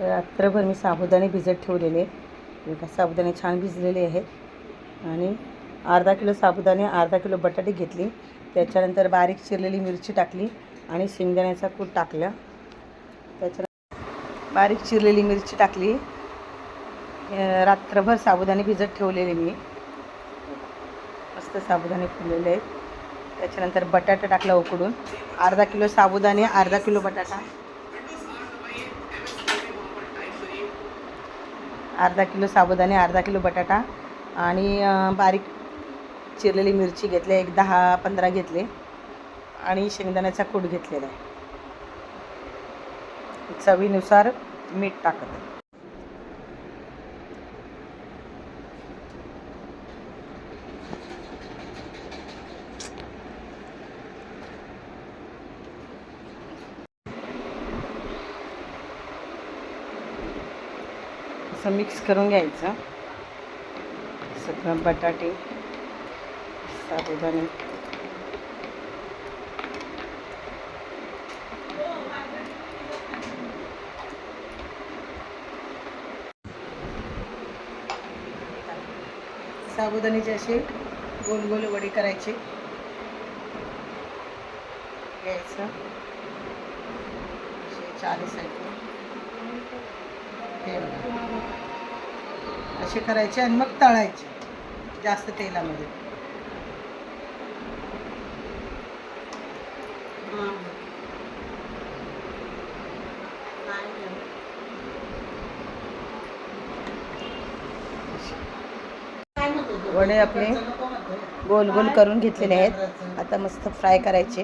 रात्रभर मी साबुदाणे भिजत ठेवलेले का साबुदाणे छान भिजलेले आहेत. आणि अर्धा किलो साबुदाणे अर्धा किलो बटाटे घेतली. त्याच्यानंतर बारीक चिरलेली मिरची टाकली आणि शेंगदाण्याचा कूट टाकला. त्याच्यानंतर बारीक चिरलेली मिरची टाकली. रात्रभर साबुदाणे भिजत ठेवलेले मी. मस्त साबुदाणे फुललेले आहेत. त्याच्यानंतर बटाटा टाकला उकडून. अर्धा किलो साबुदाणे अर्धा किलो बटाटा. अर्धा किलो साबुदाणे अर्धा किलो बटाटा आणि बारीक चिरलेली मिरची घेतली एक दहा पंधरा घेतले आणि शेंगदाण्याचा कूट घेतलेला आहे चवीनुसार मीठ टाकत आहे. असं मिक्स करून घ्यायचं. सगळं बटाटे साबुदाणे. साबुदाण्याचे असे गोल गोल वडे करायचे. घ्यायचं. असे चाळीसारखे हे बघा असे करायचे आणि मग तळायचे जास्त तेलामध्ये. वडे आपले गोल गोल करून घेतलेले आहेत. आता मस्त फ्राय करायचे.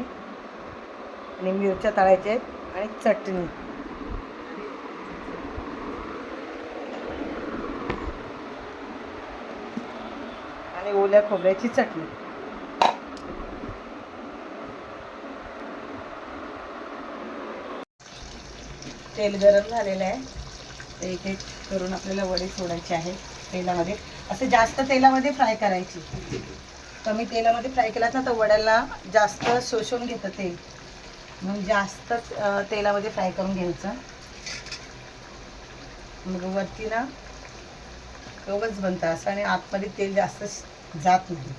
आणि मिरच्या तळायच्या आहेत आणि चटणी आणि ओल्या खोबऱ्याची चटणी. तेल गरम झालेलं आहे. ते एक एक करून आपल्याला वडे सोडायचे आहे तेलामध्ये. असं जास्त तेलामध्ये फ्राय करायची. कमी तेलामध्ये फ्राय केलात ना तर वड्याला जास्त शोषून घेतं तेल. म्हणून जास्त तेलामध्ये फ्राय करून घ्यायचं. मग वरती ना कवच बनतं असं आणि आतमध्ये तेल जास्त जात नाही.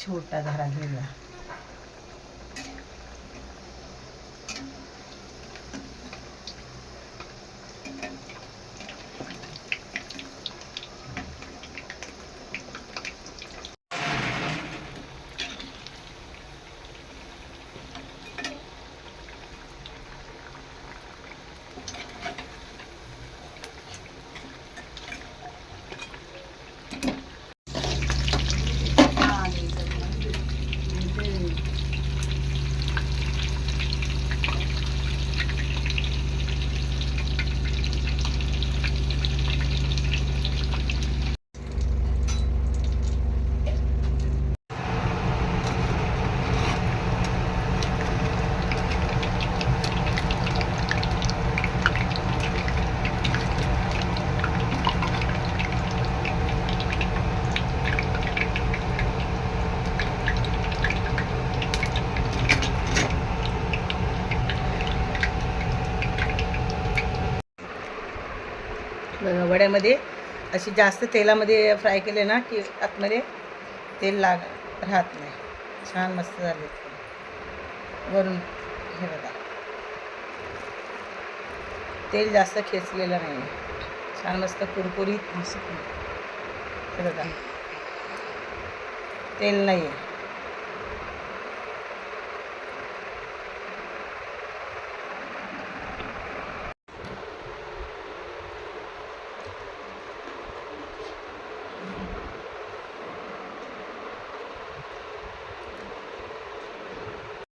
छोटा धारा घेऊया. वड्यामध्ये अशी जास्त तेलामध्ये फ्राय केले ना की आतमध्ये तेल लाग राहत नाही. छान मस्त झाले. वरून हे बघा. तेल जास्त खेचलेलं नाही. छान मस्त कुरकुरीत मस्त हे बघा. तेल नाही आहे